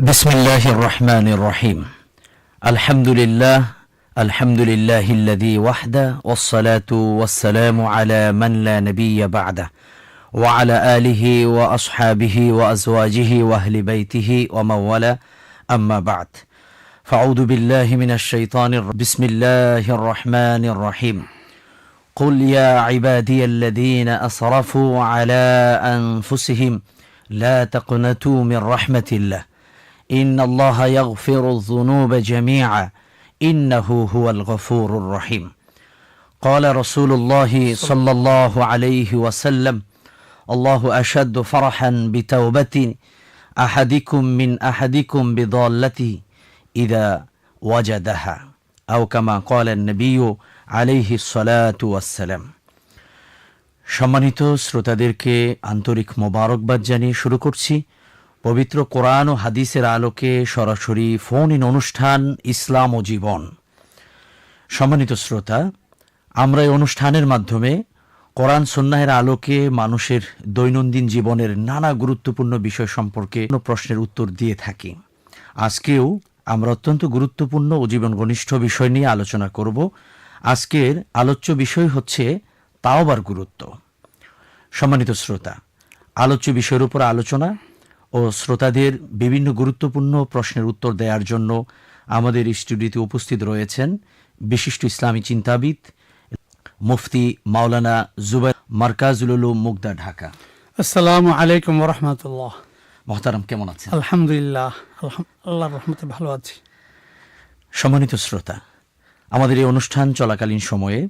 بسم الله الرحمن الرحيم الحمد لله الحمد لله الذي وحده والصلاة والسلام على من لا نبي بعده وعلى آله وأصحابه وأزواجه وأهل بيته ومن والاه أما بعد فأعوذ بالله من الشيطان الر... بسم الله الرحمن الرحيم قل يا عبادي الذين أسرفوا على أنفسهم لا تقنطوا من رحمة الله إن الله يغفر الذنوب جميعا إنه هو الغفور الرحيم قال رسول الله صلى الله عليه وسلم الله أشد فرحا بتوبة أحدكم من أحدكم بضالته إذا وجدها أو كما قال النبي عليه الصلاة والسلام সম্মানিত শ্রোতাদেরকে আন্তরিক মোবারকবাদ জানিয়ে শুরু করছি পবিত্র কোরআন ও হাদিসের আলোকে সরাসরি ফোন ইন অনুষ্ঠান ইসলাম ও জীবন। সম্মানিত শ্রোতা, আমরা এই অনুষ্ঠানের মাধ্যমে কোরআন সন্ন্যাহের আলোকে মানুষের দৈনন্দিন জীবনের নানা গুরুত্বপূর্ণ বিষয় সম্পর্কে প্রশ্নের উত্তর দিয়ে থাকি। আজকেও আমরা অত্যন্ত গুরুত্বপূর্ণ ও জীবন ঘনিষ্ঠ বিষয় নিয়ে আলোচনা করব। আজকের আলোচ্য বিষয় হচ্ছে তাওবার গুরুত্ব। সম্মানিত শ্রোতা, আলোচ্য বিষয়ের উপর আলোচনা ও শ্রোতাদের বিভিন্ন গুরুত্বপূর্ণ প্রশ্নের উত্তর দেওয়ার জন্য আমাদের স্টুডিওতে উপস্থিত রয়েছেন বিশিষ্ট ইসলামী চিন্তাবিদ মুফতি মাওলানা জুবাই মার্কাজুল মুগদা ঢাকা। আসসালামু আলাইকুম রহমতুল্লাহ। মহতারাম কেমন আছেন? আলহামদুলিল্লাহ আলহাম- আল্লাহর রহমতে ভালো আছি। সম্মানিত শ্রোতা আমাদের এই অনুষ্ঠান চলাকালীন সময়ে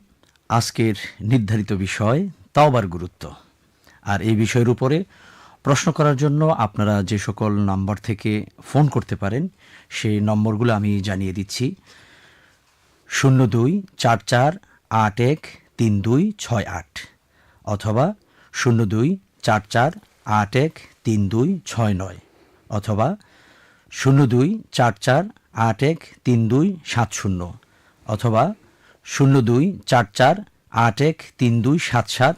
আজকের নির্ধারিত বিষয় তাওবার গুরুত্ব। আর এই বিষয়ের উপরে প্রশ্ন করার জন্য আপনারা যে সকল নাম্বার থেকে ফোন করতে পারেন, সেই নম্বরগুলো আমি জানিয়ে দিচ্ছি। শূন্য দুই, চার চার, আট এক, তিন দুই, ছয় আট অথবা শূন্য দুই, চার চার, আট এক, তিন দুই, ছয় নয় অথবা শূন্য দুই, চার চার, আট এক, তিন দুই, সাত শূন্য অথবা শূন্য দুই, চার চার, আট এক, তিন দুই, সাত সাত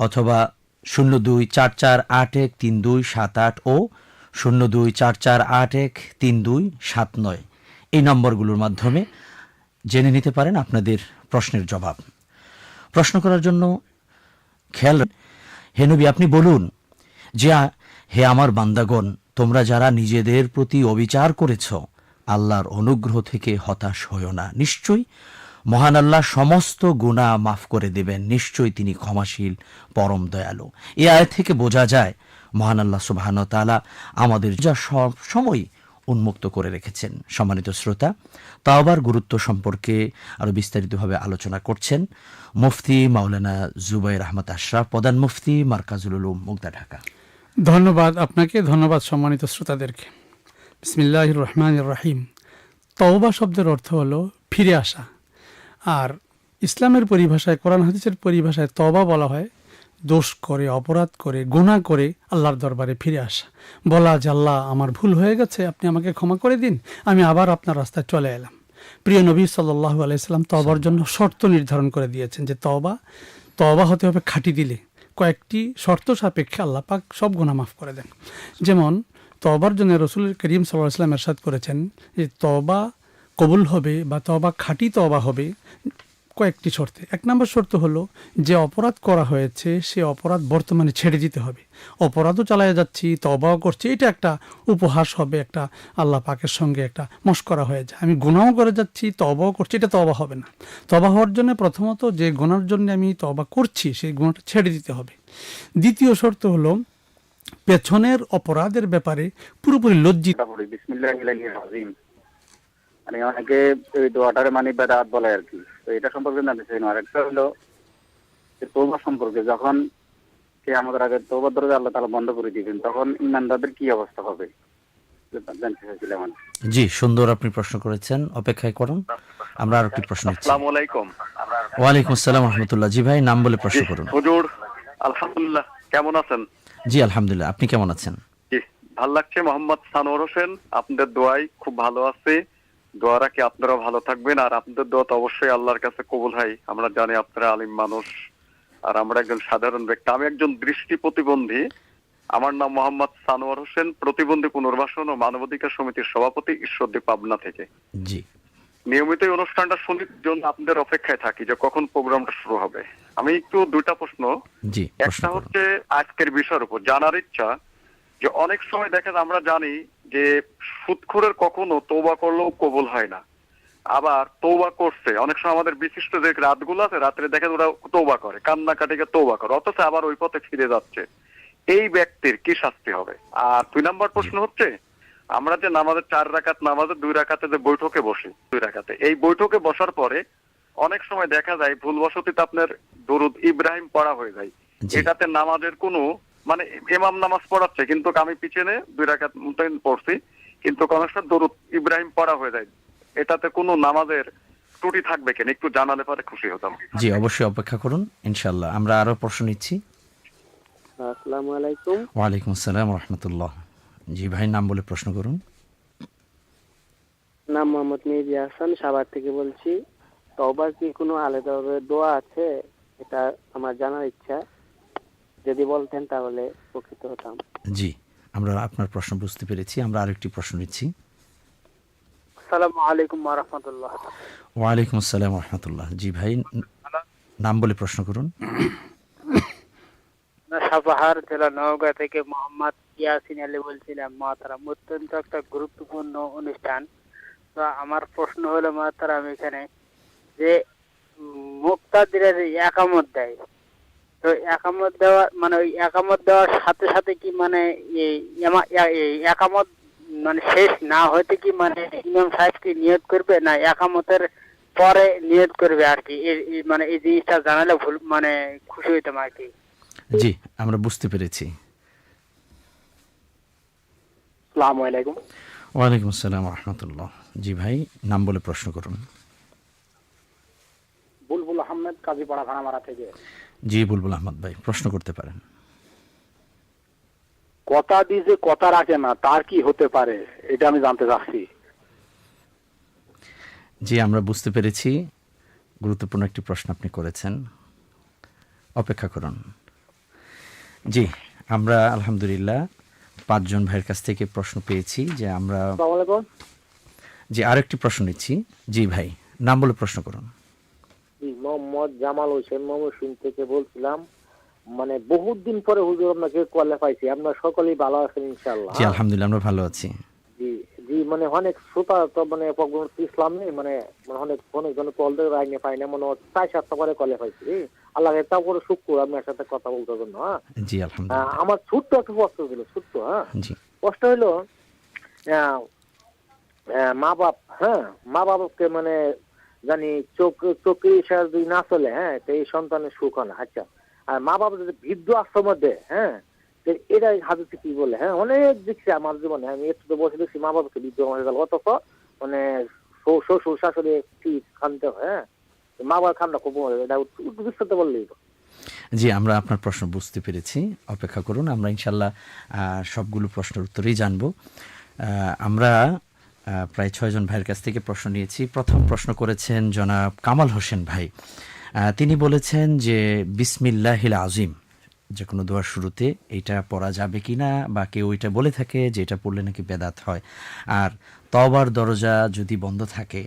অথবা শূন্য দুই চার চার আট এক তিন দুই সাত আট ও শূন্য দুই চার চার আট এক তিন দুই সাত নয়। এই নম্বরগুলোর মাধ্যমে জেনে নিতে পারেন আপনাদের প্রশ্নের জবাব। প্রশ্ন করার জন্য খেয়াল রাখ- হে নবী, আপনি বলুন যে, হে আমার বান্দাগণ, তোমরা যারা নিজেদের প্রতি অবিচার করেছ, আল্লাহর অনুগ্রহ থেকে হতাশ হও না। নিশ্চয়ই মহান আল্লাহ সমস্ত গুণা মাফ করে দেবেন। নিশ্চয়ই তিনি ক্ষমাশীল, পরম দয়ালু। এ আয় থেকে বোঝা যায়, মহান আল্লাহ সুবাহান তালা আমাদের যা সব সময় উন্মুক্ত করে রেখেছেন। সম্মানিত শ্রোতা, তাওবার গুরুত্ব সম্পর্কে আরও বিস্তারিতভাবে আলোচনা করছেন মুফতি মাওলানা জুবাইর আহমদ আশরাফ, প্রধান মুফতি মার্কাজুল উলুম, মুগদা ঢাকা। ধন্যবাদ আপনাকে, ধন্যবাদ সম্মানিত শ্রোতাদেরকে। বিসমিল্লাহ রহমান রাহিম। তওবা শব্দের অর্থ হলো ফিরে আসা। আর ইসলামের পরিভাষায়, কোরআন হাদিসের পরিভাষায় তবা বলা হয়, দোষ করে, অপরাধ করে, গুনাহ করে আল্লাহর দরবারে ফিরে আসা। বলা যে, আল্লাহ, আমার ভুল হয়ে গেছে, আপনি আমাকে ক্ষমা করে দিন, আমি আবার আপনার রাস্তায় চলে এলাম। প্রিয় নবী সাল্লাহ আলাইসাল্লাম তবার জন্য শর্ত নির্ধারণ করে দিয়েছেন যে তবা তবা হতে হবে খাঁটি দিলে। কয়েকটি শর্ত সাপেক্ষে আল্লাহ পাক সব গুণা মাফ করে দেন। যেমন তবার জন্য রসুল করিম সাল্লাহ ইসলাম এরশাদ করেছেন যে তবা কবুল হবে বা তবা খাঁটি তবা হবে, কয়েকটি শর্তে। এক নম্বর শর্ত হলো, যে অপরাধ করা হয়েছে, সে অপরাধ বর্তমানে ছেড়ে দিতে হবে। অপরাধও চালায় যাচ্ছি তবাও করছি, এটা একটা উপহাস হবে, একটা আল্লাহ পাকের সঙ্গে একটা মস্করা হয়ে যায়। আমি গুণাও করে যাচ্ছি তবাও করছি, এটা তবা হবে না। তবা হওয়ার জন্য প্রথমত যে গুণার জন্য আমি তবা করছি, সেই গুণাটা ছেড়ে দিতে হবে। দ্বিতীয় শর্ত হলো, পেছনের অপরাধের ব্যাপারে পুরোপুরি লজ্জিত চেষ্টা করি বিসমিল্লাহ আজিম মানে অনেকে দোয়াটার মানে বেদাত বলে আর কি। তো এটা সম্পর্কে জানতে চাই না আরেকটা হলো তৌবা সম্পর্কে যখন সে আমাদের আগে দরজা আল্লাহ তালা বন্ধ করে দিবেন তখন ইমানদারদের কি অবস্থা হবে? জানতে চাইছিলাম জি সুন্দর আপনি প্রশ্ন করেছেন। অপেক্ষায় করুন। আমরা আর একটি প্রশ্ন আসসালামু আলাইকুম। ওয়ালাইকুম আসসালাম রহমতুল্লাহ। জি ভাই নাম বলে প্রশ্ন করুন। হুজুর আলহামদুলিল্লাহ কেমন আছেন? জি আলহামদুলিল্লাহ। আপনি কেমন আছেন? জি ভালো লাগছে মোহাম্মদ সানোয়ার হোসেন। আপনাদের দোয়াই খুব ভালো আছে। দোয়া রাখি ভালো থাকবেন। আর আপনাদের দোয়া তো অবশ্যই আল্লাহর কাছে কবুল হয়। আমরা জানি আপনারা আলিম মানুষ আর আমরা একজন সাধারণ ব্যক্তি। আমি একজন দৃষ্টি প্রতিবন্ধী। আমার নাম মোহাম্মদ সানোয়ার হোসেন প্রতিবন্ধী পুনর্বাসন ও মানবাধিকার সমিতির সভাপতি ঈশ্বরদী পাবনা থেকে। জি। নিয়মিত অনুষ্ঠানটা শুনির জন্য আপনাদের অপেক্ষায় থাকি যে কখন প্রোগ্রামটা শুরু হবে। আমি একটু দুইটা প্রশ্ন। একটা হচ্ছে আজকের বিষয়ের উপর জানার ইচ্ছা। যে অনেক সময় দেখেন আমরা জানি যে সুদখোরের কখনো তৌবা করলেও কবুল হয় না। আবার তৌবা করছে। অনেক সময় আমাদের বিশিষ্ট যে রাতগুলো আছে রাত্রে দেখেন ওরা তৌবা করে কান্নাকাটিকে তৌবা করে অথচ আবার ওই পথে ফিরে যাচ্ছে। এই ব্যক্তির কি শাস্তি হবে? আর দুই নম্বর প্রশ্ন হচ্ছে আমরা যে নামাজের চার রাকাত নামাজের দুই রাকাতে যে বৈঠকে বসি দুই রাকাতে এই বৈঠকে বসার পরে অনেক সময় দেখা যায় ভুলবশতিতে আপনার দরুদ ইব্রাহিম পড়া হয়ে যায়। এটাতে নামাজের কোনো মানে ইমাম নামাজ পড়াচ্ছে কিন্তু আমি পিছনে দুই রাকাত মতন পড়ছি কিন্তু অনেক দরুদ ইব্রাহিম পড়া হয়ে যায়। এটাতে কোনো নামাজের ত্রুটি থাকবে কেন একটু জানালে পরে খুশি হতাম। জি অবশ্যই অপেক্ষা করুন ইনশাল্লাহ আমরা আরও প্রশ্ন নিচ্ছি। আসসালামু আলাইকুম। ওয়ালাইকুম আসসালাম রহমতুল্লাহ। জি ভাই নাম বলে প্রশ্ন করুন। নাম মোহাম্মদ মেহেদি হাসান সাভার থেকে বলছি। তওবার কি কোনো আলাদাভাবে দোয়া আছে? এটা আমার জানার ইচ্ছা। যদি বলতেন তাহলে উপকৃত হতাম। জি আমরা আপনার প্রশ্ন বুঝতে পেরেছি। আমরা আরেকটি প্রশ্ন নিচ্ছি। আসসালামু আলাইকুম রহমতুল্লাহ। ওয়ালাইকুম আসসালাম রহমতুল্লাহ। জি ভাই নাম বলে প্রশ্ন করুন। সাপাহার জেলা নওগাঁ থেকে মোহাম্মদ ইয়াসিন আলী বলছিলাম মহাতারাম অত্যন্ত একটা গুরুত্বপূর্ণ অনুষ্ঠান। তো আমার প্রশ্ন হলো মহাতারাম এখানে যে মুক্তাদিরের একামত দেয় তো একামত দেওয়া মানে ওই একামত দেওয়ার সাথে সাথে কি মানে একামত মানে শেষ না হতে কি মানে ইমাম সাহেব কি নিয়োগ করবে না একামতের পরে নিয়োগ করবে আর কি মানে এই জিনিসটা জানালে ভুল মানে খুশি হইতাম আর কি জি আমরা বুঝতে পেরেছি। আসসালামু আলাইকুম। ওয়ালাইকুম আসসালাম রহমতুল্লাহ জি ভাই নাম বলে প্রশ্ন করুন। বুলবুল আহমেদ কাজীপাড়া খানামারা থেকে। জি বুলবুল আহমদ ভাই প্রশ্ন করতে পারেন। কথা দিয়ে যে কথা রাখে না তার কি হতে পারে এটা আমি জানতে চাচ্ছি। জি আমরা বুঝতে পেরেছি। গুরুত্বপূর্ণ একটি প্রশ্ন আপনি করেছেন। অপেক্ষা করুন। জি আমরা আলহামদুলিল্লাহ পাঁচজন ভাইয়ের কাছ থেকে প্রশ্ন পেয়েছি যে আমরা যে আরেকটি প্রশ্ন নিচ্ছি। জি ভাই নাম বলে প্রশ্ন করুন। জি, মোহাম্মদ জামাল হোসেন ময়মনসিং থেকে বলছিলাম মানে বহুত দিন পরে হুজুর আপনাকে কলে পাইছি। আপনার সকলেই ভালো আছেন ইনশাল্লাহ জি আলহামদুলিল্লাহ আমরা ভালো আছি। জি জি মানে অনেক শ্রোতা তো মানে ইসলাম নেই মানে মানে অনেক অনেক জন কল আইনে পাই না মনে চার সাতটা করে কলে পাইছি। আল্লাহ করে শুক্র আপনার সাথে কথা বলতে জন্য হ্যাঁ? জি আলহামদুলিল্লাহ। আমার ছোট্ট একটা কষ্ট ছিল ছোট্ট হ্যাঁ? জি। কষ্ট হলো মা বাপ হ্যাঁ? মা বাবাকে মানে জানি চোখ চোখে ইশারা যদি না চলে হ্যাঁ তো এই সন্তানের সুখ হয় না আচ্ছা আর মা বাবা যদি বৃদ্ধ আশ্রম দেয় হ্যাঁ তো এটা হাদিসে কি বলে হ্যাঁ অনেক দেখছি আমার জীবনে, আমি একটু তো বসে দেখছি মা বাবাকে বৃদ্ধ হয়ে গেল, অথচ মানে শ্বশুর শাশুড়ি কি খানতে হয় হ্যাঁ মা বাবার খানটা খুব এটা বিস্তারিত বললেই। জি, আমরা আপনার প্রশ্ন বুঝতে পেরেছি, অপেক্ষা করুন, আমরা ইনশাল্লাহ সবগুলো প্রশ্নের উত্তরেই জানব আমরা প্রায় ছয়জন ভাইয়ের কাছ থেকে প্রশ্ন নিয়েছি। প্রথম প্রশ্ন করেছেন জনাব কামাল হোসেন ভাই। তিনি বলেছেন যে বিসমিল্লাহিল আজিম যে কোনো দোয়ার শুরুতে এটা পড়া যাবে কি না বা কেউ এটা বলে থাকে যে এটা পড়লে নাকি বেদাত হয়। আর তবার দরজা যদি বন্ধ থাকে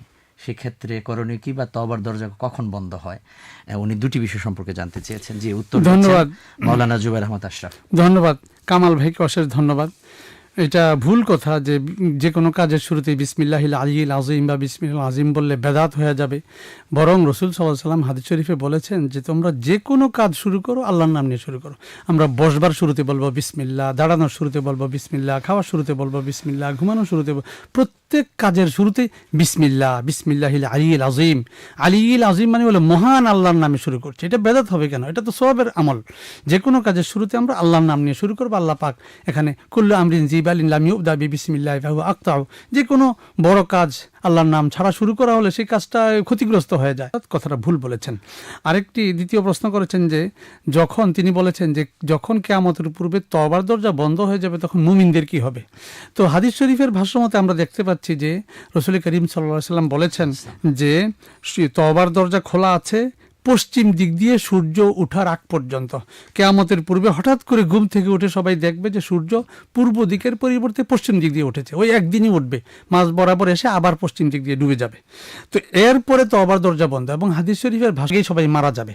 সেক্ষেত্রে করণীয় কি বা তবার দরজা কখন বন্ধ হয়? উনি দুটি বিষয় সম্পর্কে জানতে চেয়েছেন। যে উত্তর ধন্যবাদ। মৌলানা জুবাইর আহমদ আশরাফ। ধন্যবাদ। কামাল ভাইকে অশেষ ধন্যবাদ। এটা ভুল কথা যে যে কোনো কাজের শুরুতে বিসমিল্লাহিল আলিল আজিম বা বিসমিল্লাহ আজিম বললে বেদাত হয়ে যাবে। বরং রসুল সাল্লাহ সাল্লাম হাদিস শরীফে বলেছেন যে তোমরা যে কোনো কাজ শুরু করো, আল্লাহর নাম নিয়ে শুরু করো। আমরা বসবার শুরুতে বলব বিসমিল্লা দাঁড়ানোর শুরুতে বলব বিসমিল্লা খাওয়ার শুরুতে বলব বিসমিল্লা ঘুমানোর শুরুতে প্রত্যেক কাজের শুরুতে বিসমিল্লাহ, বিসমিল্লাহিল আলিল আজিম আলিল আজিম মানে বলে মহান আল্লাহর নামে শুরু করছে। এটা বেদাত হবে কেন? এটা তো সবের আমল। যে কোনো কাজের শুরুতে আমরা আল্লাহর নাম নিয়ে শুরু করব, আল্লাহ পাক এখানে কুল্লু আমরিন জিবালিন লাম ইউবদা বি বিসমিল্লাহ ফাহু আক্তাউ। যে কোনো বড় কাজ আল্লাহর নাম ছাড়া শুরু করা হলে সেই কাজটা ক্ষতিগ্রস্ত হয়ে যায়। কথাটা ভুল বলেছেন। আরেকটি দ্বিতীয় প্রশ্ন করেছেন যে, যখন তিনি বলেছেন যে, যখন কেয়ামতের পূর্বে তবার দরজা বন্ধ হয়ে যাবে, তখন মুমিনদের কি হবে? তো হাদিস শরীফের ভাষ্যমতে আমরা দেখতে পাচ্ছি যে, রসুল করিম সাল্লাহ সাল্লাম বলেছেন যে তবার দরজা খোলা আছে পশ্চিম দিক দিয়ে সূর্য ওঠার আগ পর্যন্ত। কেয়ামতের পূর্বে হঠাৎ করে ঘুম থেকে উঠে সবাই দেখবে যে সূর্য পূর্ব দিকের পরিবর্তে পশ্চিম দিক দিয়ে উঠেছে। ওই একদিনই উঠবে। মাঝ বরাবর এসে আবার পশ্চিম দিক দিয়ে ডুবে যাবে। তো এরপরে তো আবার দরজা বন্ধ এবং হাদিস শরীফের ভাষায় সবাই মারা যাবে।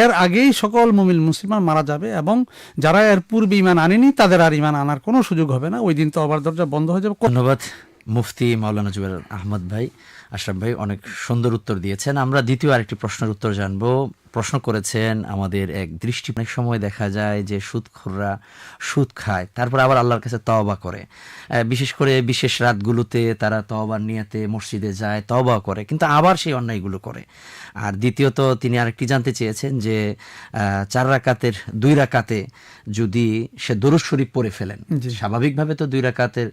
এর আগেই সকল মুমিল মুসলমান মারা যাবে এবং যারা এর পূর্বে ইমান আনেনি, তাদের আর ইমান আনার কোনো সুযোগ হবে না। ওই দিন তো আবার দরজা বন্ধ হয়ে যাবে। ধন্যবাদ মুফতি মাওলানা জুবের আহমদ ভাই। আশরাফ ভাই অনেক সুন্দর উত্তর দিয়েছেন। আমরা দ্বিতীয় আরেকটি প্রশ্নের উত্তর জানব। প্রশ্ন করেছেন আমাদের এক দৃষ্টি অনেক সময় দেখা যায় যে সুদখোররা সুদ খায় তারপর আবার আল্লাহর কাছে তওবা করে। বিশেষ করে বিশেষ রাতগুলোতে তারা তওবার নিয়াতে মসজিদে যায় তওবা করে কিন্তু আবার সেই অন্যায়গুলো করে। আর দ্বিতীয়ত তিনি আরেকটি জানতে চেয়েছেন যে চার রাকাতের দুই রাকাতে যদি সে দরুদ শরীফ পড়ে ফেলেন স্বাভাবিকভাবে তো দুই রাকাতের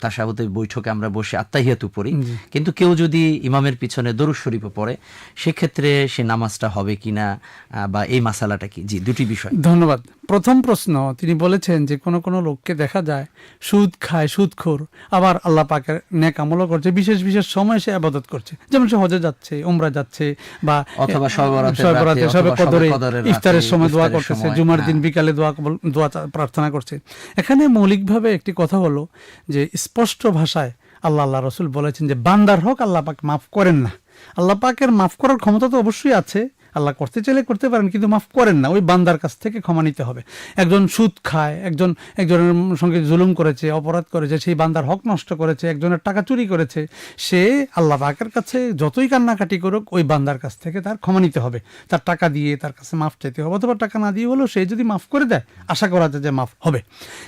তাসাবতে বৈঠকে আমরা বসে আত্মাহিয়াতু পড়ি কিন্তু কেউ যদি ইমামের পিছনে দরুদ শরীফও পড়ে সেক্ষেত্রে সে নামাজটা হবে কিনা আহ, বা এই মাসালাটা কি? জি দুটি বিষয়। ধন্যবাদ। প্রথম প্রশ্ন তিনি বলেছেন যে কোনো কোনো লোককে দেখা যায় সুদ খায় সুদখোর আবার আল্লাহ পাকের নেক আমলও করছে বিশেষ বিশেষ সময় সে আবাদত করছে। যেমন সে হজে যাচ্ছে উমরা যাচ্ছে বা অথবা শবে বরাতের শবে রাতে, বরাতে, শবে অথবা শবে কদরে ইফতারের সময় দোয়া করতেছে জুমার হ্যাঁ। দিন বিকালে দোয়া দোয়া প্রার্থনা করছে। এখানে মৌলিকভাবে একটি কথা হলো যে স্পষ্ট ভাষায় আল্লাহ আল্লাহ রসুল বলেছেন যে বান্দার হক আল্লাহ পাক মাফ করেন না। আল্লাহ পাকের মাফ করার ক্ষমতা তো অবশ্যই আছে আল্লাহ করতে চাইলে করতে পারেন, কিন্তু মাফ করেন না। ওই বান্দার কাছ থেকে ক্ষমা নিতে হবে। একজন সুদ খায়, একজন, একজনের সঙ্গে জুলুম করেছে, অপরাধ করেছে, সেই বান্দার হক নষ্ট করেছে, একজনের টাকা চুরি করেছে, সে আল্লাহ পাকের কাছে যতই কান্নাকাটি করুক, ওই বান্দার কাছ থেকে তার ক্ষমা নিতে হবে। তার টাকা দিয়ে তার কাছে মাফ চাইতে হবে, অথবা টাকা না দিয়ে হলেও সে যদি মাফ করে দেয়, আশা করা যায় যে মাফ হবে।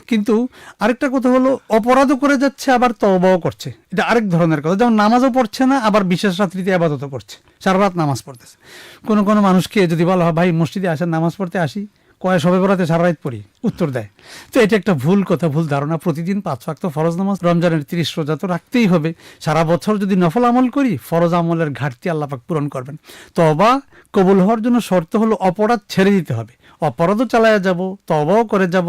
কিন্তু আরেকটা কথা হলো, অপরাধও করে যাচ্ছে, আবার তওবাও করছে। এটা আরেক ধরনের কথা। যেমন নামাজও পড়ছে না, আবার বিশেষ রাত্রিতে আবাদতও করছে। সারা রাত নামাজ পড়তেছে। কোনো কোনো মানুষকে যদি বলা হয়, ভাই, মসজিদে আসেন, নামাজ পড়তে আসি, কয় সবে বরাতে সারা রাত পড়ি? উত্তর দেয়। তো এটা একটা ভুল কথা, ভুল ধারণা। প্রতিদিন পাঁচ ওয়াক্ত ফরজ নামাজ, রমজানের তিরিশ রোজা তো রাখতেই হবে। সারা বছর যদি নফল আমল করি, ফরজ আমলের ঘাটতি আল্লাপাক পূরণ করবেন। তবা কবুল হওয়ার জন্য শর্ত হলো অপরাধ ছেড়ে দিতে হবে। অপরাধও চালায়া যাব তবাও করে যাব।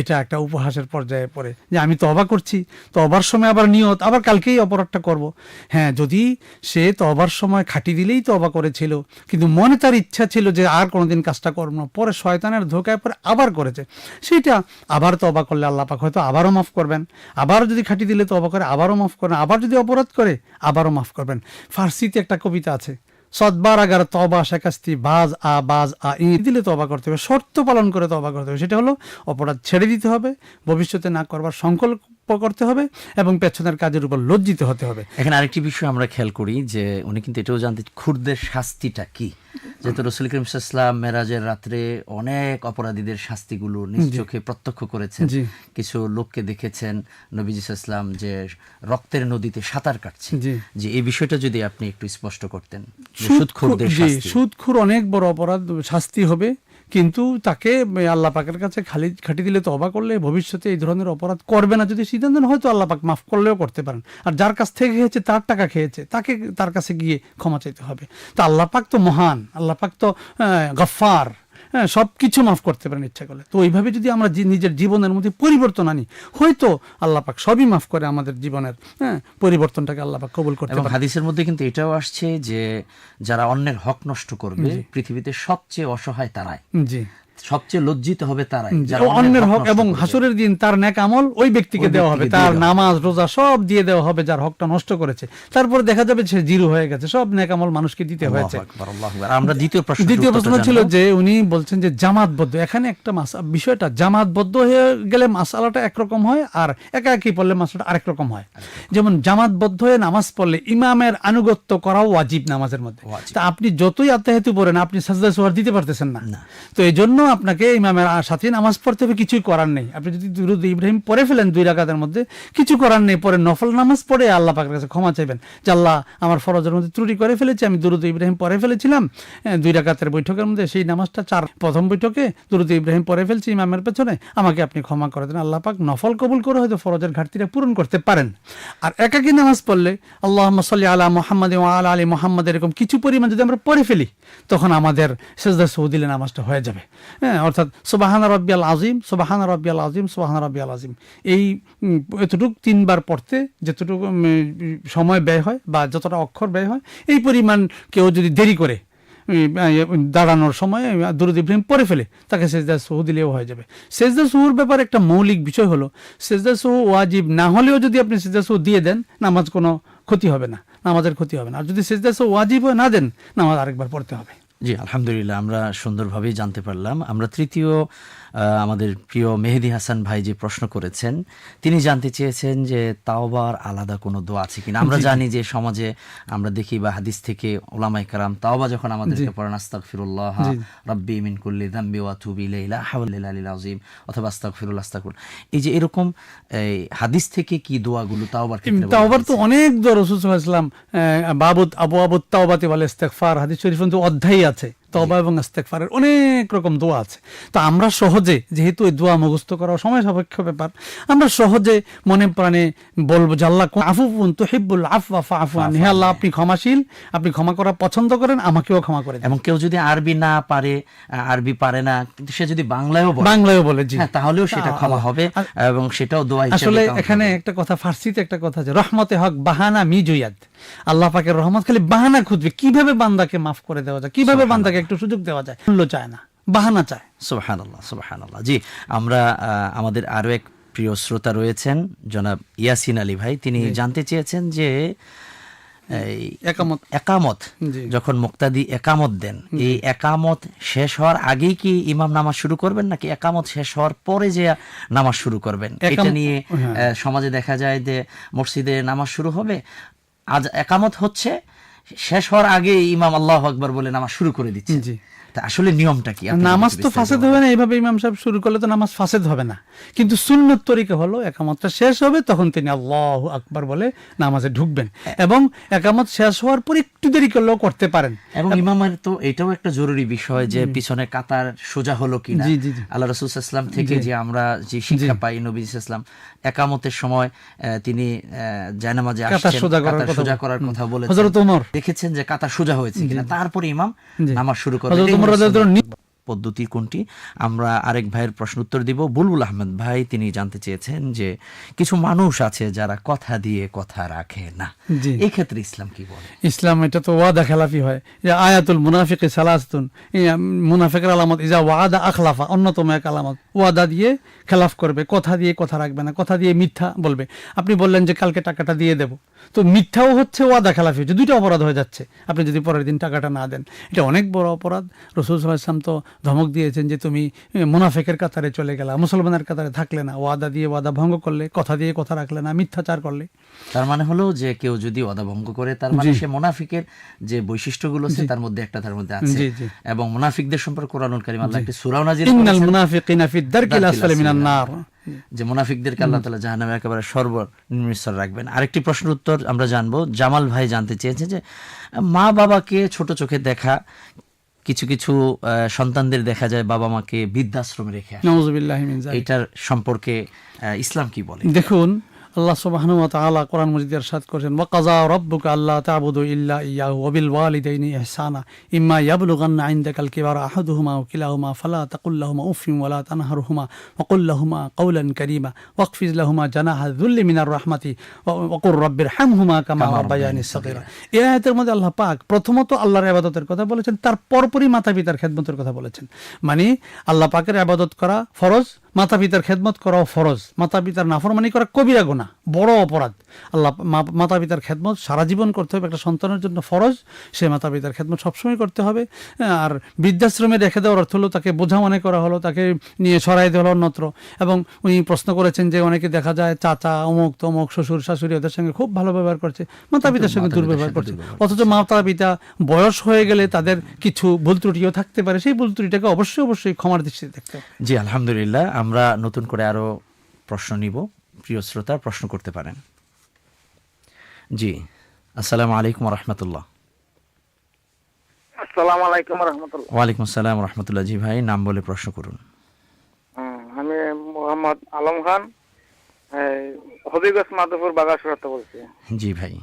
এটা একটা উপহাসের পর্যায়ে পড়ে যে আমি তবা করছি তবার সময় আবার নিয়ত, আবার কালকেই অপরাধটা করব। হ্যাঁ যদি সে তবার সময় খাটি দিলেই তবা করেছিল, কিন্তু মনে তার ইচ্ছা ছিল যে আর কোনোদিন কাজটা করব না, পরে শয়তানের ধোকায় পরে আবার করেছে। সেইটা আবার তবা করলে আল্লাহ পাক হয়তো আবারও মাফ করবেন। আবার যদি খাটি দিলে তবা করে, আবারও মাফ করবেন আবার যদি অপরাধ করে, আবারও মাফ করবেন। ফার্সিতে একটা কবিতা আছে সদবার আগার তবা শেখাস্তি বাজ আ বাজ আ, ই দিলে তবা করতে হবে, শর্ত পালন করে তবা করতে হবে। সেটা হলো অপরাধ ছেড়ে দিতে হবে, ভবিষ্যতে না করবার সংকল্প করতে হবে এবং পেছনের কাজের উপর লজ্জিত হতে হবে। এখানে আরেকটি বিষয় আমরা খেয়াল করি যে উনি কিন্তু এটাও জানতে খুরদের শাস্তিটা কি? যেহেতু রসুল করিম সাল্লাম মেরাজের রাত্রে অনেক অপরাধীদের শাস্তিগুলো নিজ চোখে প্রত্যক্ষ করেছেন। কিছু লোককে দেখেছেন নবীজি ইসলাম যে রক্তের নদীতে সাঁতার কাটছে যে এই বিষয়টা যদি আপনি একটু স্পষ্ট করতেন সুদখোর অনেক বড় অপরাধ শাস্তি হবে। কিন্তু তাকে আল্লাহ পাকের কাছে খালি খাটি দিলে তো তবা করলে, ভবিষ্যতে এই ধরনের অপরাধ করবে না। যদি সিদ্ধান্ত হয়তো আল্লাহ পাক মাফ করলেও করতে পারেন। আর যার কাছ থেকে খেয়েছে, তার টাকা খেয়েছে, তাকে তার কাছে গিয়ে ক্ষমা চাইতে হবে। তা আল্লাহ পাক তো মহান, আল্লাহ পাক তো গফ্ফার। হ্যাঁ সব কিছু মাফ করতে পারেন ইচ্ছা করলে। তো ওইভাবে যদি আমরা নিজের জীবনের মধ্যে পরিবর্তন আনি হয়তো আল্লাপাক সবই মাফ করে আমাদের জীবনের হ্যাঁ পরিবর্তনটাকে আল্লাপাক কবল কবুল করতে এবং হাদিসের মধ্যে কিন্তু এটাও আসছে যে যারা অন্যের হক নষ্ট করবে পৃথিবীতে সবচেয়ে অসহায় তারাই। জি। সবচেয়ে লজ্জিত হবে তারাই অন্যের হক এবং। হাসরের দিন তার নেক আমল ওই ব্যক্তিকে দেওয়া হবে তার নামাজ রোজা সব দিয়ে দেওয়া হবে যার হকটা নষ্ট করেছে। তারপরে দেখা যাবে সে জিরো হয়ে গেছে সব নেক আমল মানুষকে দিতে হয়েছে। আমরা দ্বিতীয় প্রশ্ন দ্বিতীয় প্রশ্ন ছিল যে উনি বলছেন যে জামাতবদ্ধ এখানে একটা বিষয়টা জামাতবদ্ধ হয়ে গেলে মাসালাটা একরকম হয় আর একা একই পড়লে মাসালাটা আরেক রকম হয়। যেমন জামাতবদ্ধ হয়ে নামাজ পড়লে ইমামের আনুগত্য করাও ওয়াজিব নামাজের মধ্যে। তা আপনি যতই আত্মাহেতু পড়েন আপনি সাজদা সোয়ার দিতে পারতেছেন না। তো এই জন্য আপনাকে ইমামের সাথে নামাজ পড়তে হবে, কিছুই করার নেই। আপনি যদি দুরুদ ইব্রাহিম পড়ে ফেলেন দুই রাকাতের মধ্যে, কিছু করার নেই, পরে নফল নামাজ পড়ে আল্লাহ পাকের কাছে ক্ষমা চাইবেন। যে আল্লাহ আমার ফরজের মধ্যে ত্রুটি করে ফেলেছি, আমি দুরুদ ইব্রাহিম পড়ে ফেলেছিলাম দুই রাকাতের বৈঠকের মধ্যে সেই নামাজটা চার, প্রথম বৈঠকে দুরুদ ইব্রাহিম পড়ে ফেলছি ইমামের পেছনে, আমাকে আপনি ক্ষমা করে দেন। আল্লাহ পাক নফল কবুল করে হয়তো ফরজের ঘাটতিটা পূরণ করতে পারেন। আর একাকি নামাজ পড়লে আল্লাহ সাল্লি আলা মোহাম্মদ আলা আলী মোহাম্মদ এরকম কিছু পরিমাণ যদি আমরা পড়ে ফেলি, তখন আমাদের সেজদা সৌদিলে নামাজটা হয়ে যাবে। হ্যাঁ অর্থাৎ সোবাহানা রব্বিয়াল আজিম সোবাহানা রব্বিয়াল আজিম সোবাহানা রব্বিয়াল আজিম এই এতটুকু তিনবার পড়তে যতটুকু সময় ব্যয় হয় বা যতটা অক্ষর ব্যয় হয়, এই পরিমাণ কেউ যদি দেরি করে দাঁড়ানোর সময় দুরুদ ইব্রাহিম পরে ফেলে, তাকে সেজদা সহু দিলেও হয়ে যাবে। সেজদা সহুর ব্যাপারে একটা মৌলিক বিষয় হলো, সেজদা সহু ওয়াজিব না হলেও যদি আপনি সেজদা সহু দিয়ে দেন, নামাজ কোনো ক্ষতি হবে না, নামাজের ক্ষতি হবে না। আর যদি সেজদা সহু ওয়াজিব না দেন, নামাজ আরেকবার পড়তে হবে। জি। আলহামদুলিল্লাহ আমরা সুন্দরভাবেই জানতে পারলাম। আমরা তৃতীয় আমাদের প্রিয় মেহেদি হাসান ভাই যে প্রশ্ন করেছেন তিনি জানতে চেয়েছেন যে তাওবার আলাদা কোনো দোয়া আছে কিনা। আমরা জানি যে সমাজে আমরা দেখি বা হাদিস থেকে ওলামাই কারাম তাওবা যখন আমাদেরকে পড়ান আস্তাগফিরুল্লাহ রাব্বি মিন কুল্লি যামবি ওয়া তুবি ইলাইহি লা হাওলা ইল্লা বিল্লাহিল আযীম অথবা আস্তাগফিরুল্লাহ এই যে এরকম এই হাদিস থেকে কি দোয়াগুলো তাওবার তাওবার তো অনেক দোয়া রসুল ইসলাম বাবুদ আবু আবুদ তাওবাতি বলে ইস্তেগফার হাদিস শরীফ অধ্যায় আছে। তবা এবং ইস্তেগফারের অনেক রকম দোয়া আছে। তো আমরা সহজে যেহেতু এই দোয়া মুখস্থ করা সময় সাপেক্ষ ব্যাপার আমরা সহজে মনে প্রাণে বলব আল্লাহ আফুফুন তুহিব্বুল আফওয়া ফাফু আনহু। হে আল্লাহ আপনি ক্ষমাশীল আপনি ক্ষমা করা পছন্দ করেন আমাকেও ক্ষমা করে দেন। এবং কেউ যদি আরবি না পারে আরবি পারে না কিন্তু সে যদি বাংলায়ও বলে। বাংলায়ও বলে জি। হ্যাঁ, তাহলেও সেটা ক্ষমা হবে এবং সেটাও দোয়া হিসেবে আসলে এখানে একটা কথা ফার্সিতে একটা কথা আছে রহমতে হক বাহানা মি জুয়াদ আল্লাহ পাকের রহমত খালি বাহানা খুঁজবে কীভাবে বান্দাকে মাফ করে দেওয়া যায় কীভাবে বান্দাকে একটু সুযোগ দেওয়া যায় মূল্য চায় না বাহানা চায়। সুবহানাল্লাহ সুবহানাল্লাহ। জি আমরা আমাদের আরও এক প্রিয় শ্রোতা রয়েছেন জনাব ইয়াসিন আলী ভাই। তিনি জানতে চেয়েছেন যে একামত। একামত যখন মুক্তাদি একামত দেন এই একামত শেষ হওয়ার আগেই কি ইমাম নামাজ শুরু করবেন নাকি একামত শেষ হওয়ার পরে যে নামাজ শুরু করবেন? এটা নিয়ে হ্যাঁ। সমাজে দেখা যায় যে মসজিদে নামাজ শুরু হবে আজ একামত হচ্ছে শেষ হওয়ার আগে ইমাম আল্লাহ আকবর বলে নামাজ শুরু করে দিচ্ছেন। তা আসলে নিয়মটা কি? নামাজ তো ফাসেদ হবে না এইভাবে ইমাম সাহেব শুরু করলে তো নামাজ ফাসেদ হবে না। কিন্তু সুন্নত তরিকা হলো একামতটা শেষ হবে তখন তিনি আল্লাহ আকবার বলে নামাজে ঢুকবেন। এবং একামত শেষ হওয়ার পর একটু দেরি করলেও করতে পারেন। এবং ইমামের তো এটাও একটা জরুরি বিষয় যে পিছনে কাতার সোজা হলো কিনা। আল্লাহ রসুল ইসলাম থেকে যে আমরা যে শিক্ষা পাই নবী ইসলাম একামতের সময় আহ, তিনি আহ, জায়নামাজে আসছেন সোজা করার কাতার কথা সোজা বল- করার কথা বলেছেন। দেখেছেন যে কাতার সোজা হয়েছে কিনা। তারপরে ইমাম নামাজ শুরু করবে। হযরত এটাই ওমর হলো রাদিয়াল্লাহু সুন্নাত। পদ্ধতি কোনটি? আমরা আরেক ভাইয়ের প্রশ্ন উত্তর দিব। বুলবুল আহমেদ ভাই তিনি জানতে চেয়েছেন যে কিছু মানুষ আছে যারা কথা দিয়ে কথা রাখে না। এই ক্ষেত্রে ইসলাম কি বলে? ইসলাম এটা তো ওয়াদা খেলাফি হয়। যে আয়াতুল মুনাফিকে সালাস্তুন মুনাফিকের আলামত ইজা ওয়াদা আখলাফা অন্যতম এক আলামত ওয়াদা দিয়ে খেলাফ করবে কথা দিয়ে কথা রাখবে না কথা দিয়ে মিথ্যা বলবে। আপনি বললেন যে কালকে টাকাটা দিয়ে দেব। তো মিথ্যাও হচ্ছে ওয়াদা খেলাফি হচ্ছে দুইটা অপরাধ হয়ে যাচ্ছে। আপনি যদি পরের দিন টাকাটা না দেন এটা অনেক বড় অপরাধ। রসুল সাল্লাহ ইসলাম তো ধমক দিয়েছেন যে তুমি মুনাফেকের কাতারে চলে গেলা মুসলমানের কাতারে থাকলে না ওয়াদা দিয়ে ওয়াদা ভঙ্গ করলে কথা দিয়ে কথা রাখলে না মিথ্যাচার করলে। তার মানে হলো যে কেউ যদি অদা ভঙ্গ করে তার মানে সে মুনাফিকের যে বৈশিষ্ট্যগুলো আছে তার মধ্যে একটা তার মধ্যে আছে। এবং মুনাফিকদের সম্পর্কে কোরআনুল কারীম আল্লাহ একটি সূরাও নাযিল করেছেন। ইন্নাল মুনাফিকিনা ফি দারকিল আসফালি মিনান নার। যে মুনাফিকদেরকে আল্লাহ তাআলা জাহান্নামে একেবারে সর্বনিম্ন স্তরে রাখবেন। আরেকটি প্রশ্ন উত্তর আমরা জানব। জামাল ভাই জানতে চেয়েছে যে মা বাবাকে ছোট চোখে দেখা কিছু কিছু আহ, সন্তানদের দেখা যায় বাবা মাকে বৃদ্ধাশ্রমে রেখে এইটার সম্পর্কে আহ, ইসলাম কি বলে? দেখুন আল্লাহ সুবহানাহু ওয়া তাআলা কোরআন মাজিদে ইরশাদ করেছেন ওয়া কাযা রাব্বুকা আল্লা তা'বুদু ইল্লা ইয়্যাহু ওয়া বিল ওয়ালিদাইনি ইহসানা ইম্মা ইয়াবলুগান্না ইনদাকাল কিবারা আহাদুহুমা আও কিলাহুমা ফালা তাকুল লাহুমা উফিন ওয়া লা তানহারহুমা ওয়া কুল লাহুমা কাওলান কারীমা ওয়াকফিজ লাহুমা জানাহা যুল্লি মিনার রাহমাতি ওয়া কুর রাব্বির হামহুমা কামা রাব্বায়ানি সাগীরা। এই আয়াতের মধ্যে আল্লাহ পাক প্রথমত আল্লাহর ইবাদতের কথা বলেছেন তার পরপরই মাতা পিতার খেদমতের কথা বলেছেন। মানে আল্লাহ পাকের ইবাদত করা ফরজ মাতা পিতার খেদমত করাও ফরজ। মাতা পিতার নাফরমানি করা কবিরা গোনা বড় অপরাধ। আল্লাহ মাতা পিতার খেদমত সারা জীবন করতে হবে একটা সন্তানের জন্য ফরজ। সে মাতা পিতার খেদমত সবসময় করতে হবে। আর বৃদ্ধাশ্রমে রেখে দেওয়ার অর্থ হলো তাকে বোঝা মনে করা হলো তাকে নিয়ে সরাই দেওয়া হলো অন্যত্র। এবং উনি প্রশ্ন করেছেন যে অনেকে দেখা যায় চাচা অমুক তমুক শ্বশুর শাশুড়ি ওদের সঙ্গে খুব ভালো ব্যবহার করছে মাতা পিতার সঙ্গে দুর্ব্যবহার করছে। অথচ মাতা পিতা বয়স হয়ে গেলে তাদের কিছু ভুল ত্রুটিও থাকতে পারে সেই ভুল ত্রুটিটাকে অবশ্যই অবশ্যই ক্ষমার দৃষ্টিতে দেখতে হবে। জি আলহামদুলিল্লাহ আমরা নতুন করে আরও প্রশ্ন নিব। প্রিয় শ্রোতা প্রশ্ন করতে পারেন। জি আসসালামু আলাইকুম রহমতুল্লাহ আসসালামু আলাইকুম রহমতুল্লাহ ওয়ালাইকুম আসসালাম রহমতুল্লাহ জি ভাই নাম বলে প্রশ্ন করুন। আমি মোহাম্মদ আলম খান হবিগঞ্জ মাধবপুর বাগাসুরাতে বলছি। জি ভাই।